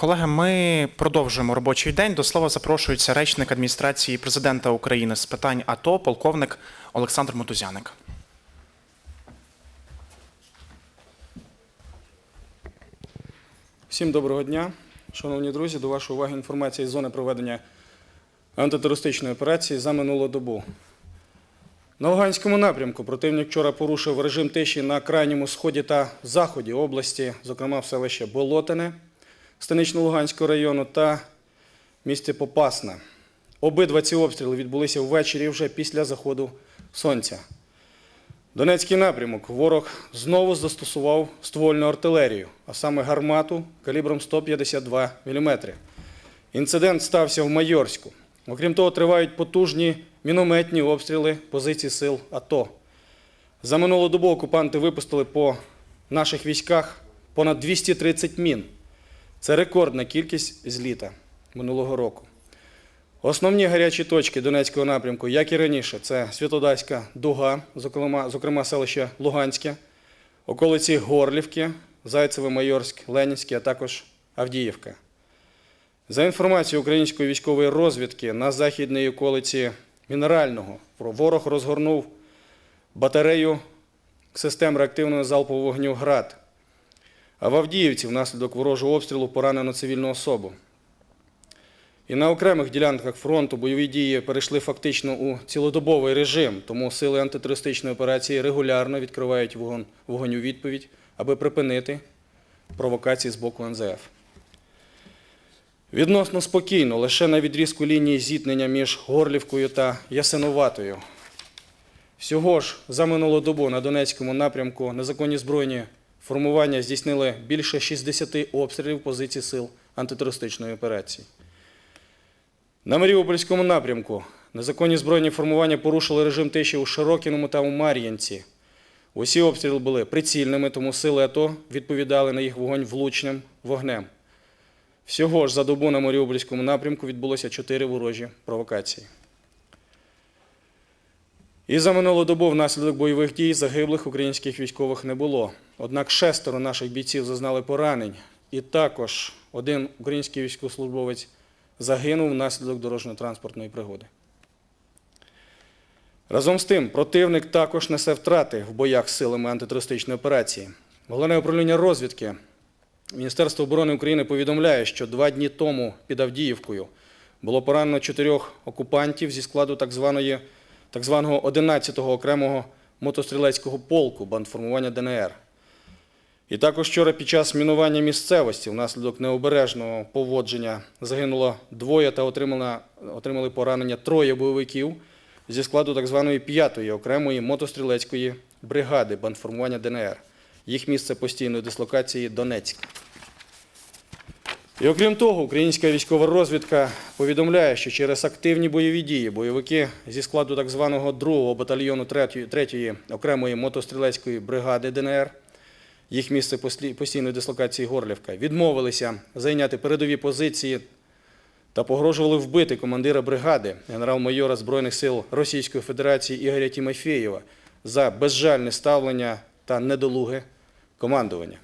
Колеги, ми продовжуємо робочий день. До слова запрошується речник адміністрації президента України з питань АТО, полковник Олександр Мотузяник. Всім доброго дня. Шановні друзі, до вашої уваги інформація із зони проведення антитерористичної операції за минулу добу. На Луганському напрямку противник вчора порушив режим тиші на крайньому сході та заході області, зокрема в селище Болотине Станично-Луганського району та місті Попасна. Обидва ці обстріли відбулися ввечері вже після заходу сонця. Донецький напрямок ворог знову застосував ствольну артилерію, а саме гармату калібром 152 мм. Інцидент стався в Майорську. Окрім того, тривають потужні мінометні обстріли позицій сил АТО. За минулу добу окупанти випустили по наших військах понад 230 мін. Це рекордна кількість з літа минулого року. Основні гарячі точки Донецького напрямку, як і раніше, це Святодарська дуга, зокрема, зокрема селище Луганське, околиці Горлівки, Зайцеве, Майорськ, Ленінське, а також Авдіївка. За інформацією української військової розвідки, на західній околиці Мінерального ворог розгорнув батарею систем реактивного залпового вогню ГРАД. А в Авдіївці внаслідок ворожого обстрілу поранено цивільну особу. І на окремих ділянках фронту бойові дії перейшли фактично у цілодобовий режим, тому сили антитерористичної операції регулярно відкривають вогонь, вогонь у відповідь, аби припинити провокації з боку НЗФ. Відносно спокійно, лише на відрізку лінії зіткнення між Горлівкою та Ясиноватою. Всього ж за минулу добу на Донецькому напрямку незаконні збройні формування здійснили більше 60 обстрілів позицій сил антитерористичної операції. На Маріупольському напрямку незаконні збройні формування порушили режим тиші у Широкіному та у Мар'їнці. Усі обстріли були прицільними, тому сили АТО відповідали на їх вогонь влучним вогнем. Всього ж за добу на Маріупольському напрямку відбулося чотири ворожі провокації. І за минулу добу внаслідок бойових дій загиблих українських військових не було. Однак шестеро наших бійців зазнали поранень, і також один український військовослужбовець загинув внаслідок дорожньо-транспортної пригоди. Разом з тим, противник також несе втрати в боях з силами антитерористичної операції. Головне управління розвідки Міністерство оборони України повідомляє, що два дні тому під Авдіївкою було поранено чотирьох окупантів зі складу так, званої, так званого 11-го окремого мотострілецького полку бандформування ДНР. І також вчора під час мінування місцевості внаслідок необережного поводження загинуло двоє та отримали, поранення троє бойовиків зі складу так званої 5-ї окремої мотострілецької бригади бандформування ДНР. Їх місце постійної дислокації Донецьк. І окрім того, українська військова розвідка повідомляє, що через активні бойові дії бойовики зі складу так званого 2-го батальйону 3-ї окремої мотострілецької бригади ДНР їх місце постійної дислокації Горлівка, відмовилися зайняти передові позиції та погрожували вбити командира бригади генерал-майора Збройних сил Російської Федерації Ігоря Тімофєєва за безжальне ставлення та недолуге командування.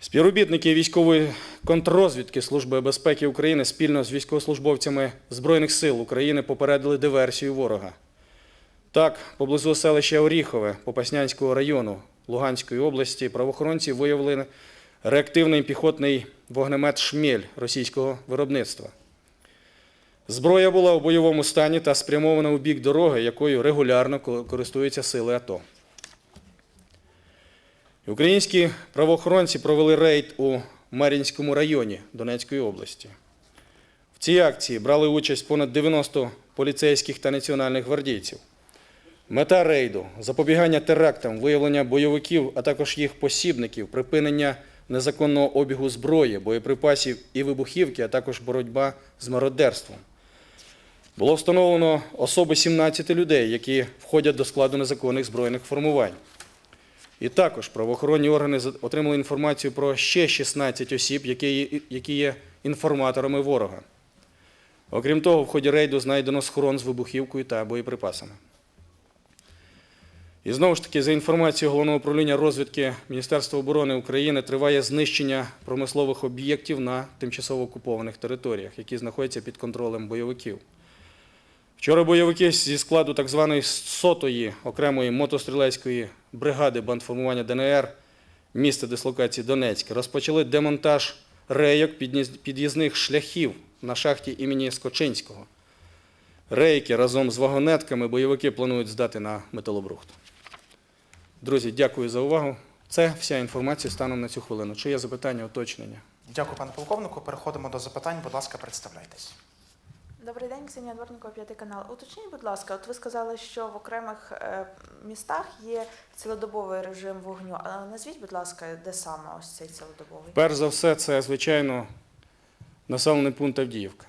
Співробітники військової контррозвідки Служби безпеки України спільно з військовослужбовцями Збройних сил України попередили диверсію ворога. Так, поблизу селища Оріхове Попаснянського району Луганської області правоохоронці виявили реактивний піхотний вогнемет «Шмель» російського виробництва. Зброя була у бойовому стані та спрямована у бік дороги, якою регулярно користуються сили АТО. Українські правоохоронці провели рейд у Мар'їнському районі Донецької області. В цій акції брали участь понад 90 поліцейських та національних гвардійців. Мета рейду запобігання терактам, виявлення бойовиків, а також їх посібників, припинення незаконного обігу зброї, боєприпасів і вибухівки, а також боротьба з мародерством. Було встановлено особи 17 людей, які входять до складу незаконних збройних формувань. І також правоохоронні органи отримали інформацію про ще 16 осіб, які є, інформаторами ворога. Окрім того, в ході рейду знайдено схорон з вибухівкою та боєприпасами. І знову ж таки, за інформацією Головного управління розвідки Міністерства оборони України, триває знищення промислових об'єктів на тимчасово окупованих територіях, які знаходяться під контролем бойовиків. Вчора бойовики зі складу так званої сотої окремої мотострілецької бригади бандформування ДНР міста дислокації Донецьк розпочали демонтаж рейок під'їз- під'їзних шляхів на шахті імені Скочинського. Рейки разом з вагонетками бойовики планують здати на металобрухт. Друзі, дякую за увагу. Це вся інформація станом на цю хвилину. Чи є запитання, уточнення? Дякую, пане полковнику. Переходимо до запитань. Будь ласка, представляйтесь. Добрий день, Ксенія Дворникова, п'ятий канал. Уточніть, будь ласка, от ви сказали, що в окремих е, містах є цілодобовий режим вогню. А назвіть, будь ласка, де саме ось цей цілодобовий? Перш за все, це, звичайно, населений пункт Авдіївка.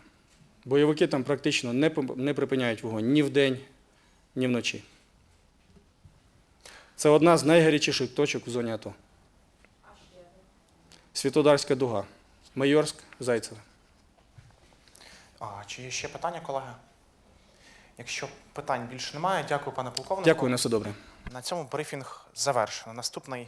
Бойовики там практично не, не припиняють вогонь ні вдень, ні вночі. Це одна з найгарячіших точок в зоні АТО. Світодарська дуга. Майорськ, Зайцеве. А, чи є ще питання, колеги? Якщо питань більше немає, дякую, пане полковнику. Дякую, на все добре. На цьому брифінг завершено. Наступний